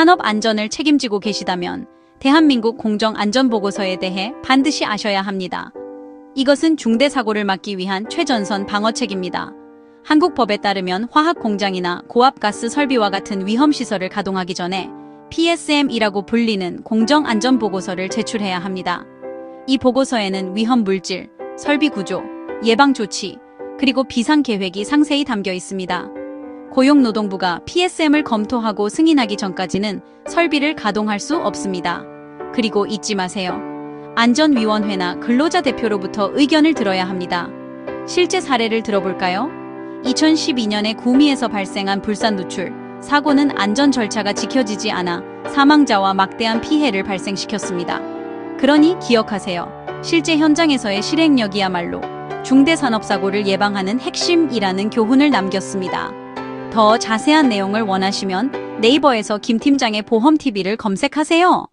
산업 안전을 책임지고 계시다면 대한민국 공정안전보고서에 대해 반드시 아셔야 합니다. 이것은 중대 사고를 막기 위한 최전선 방어책입니다. 한국 법에 따르면 화학 공장이나 고압 가스 설비와 같은 위험 시설을 가동하기 전에 PSM이라고 불리는 공정안전보고서를 제출해야 합니다. 이 보고서에는 위험 물질, 설비 구조, 예방 조치, 그리고 비상 계획이 상세히 담겨 있습니다. 고용노동부가 PSM을 검토하고 승인하기 전까지는 설비를 가동할 수 없습니다. 그리고 잊지 마세요. 안전위원회나 근로자 대표로부터 의견을 들어야 합니다. 실제 사례를 들어볼까요? 2012년에 구미에서 발생한 불산 누출, 사고는 안전 절차가 지켜지지 않아 사망자와 막대한 피해를 발생시켰습니다. 그러니 기억하세요. 실제 현장에서의 실행력이야말로 중대산업사고를 예방하는 핵심이라는 교훈을 남겼습니다. 더 자세한 내용을 원하시면 네이버에서 김 팀장의 보험TV를 검색하세요.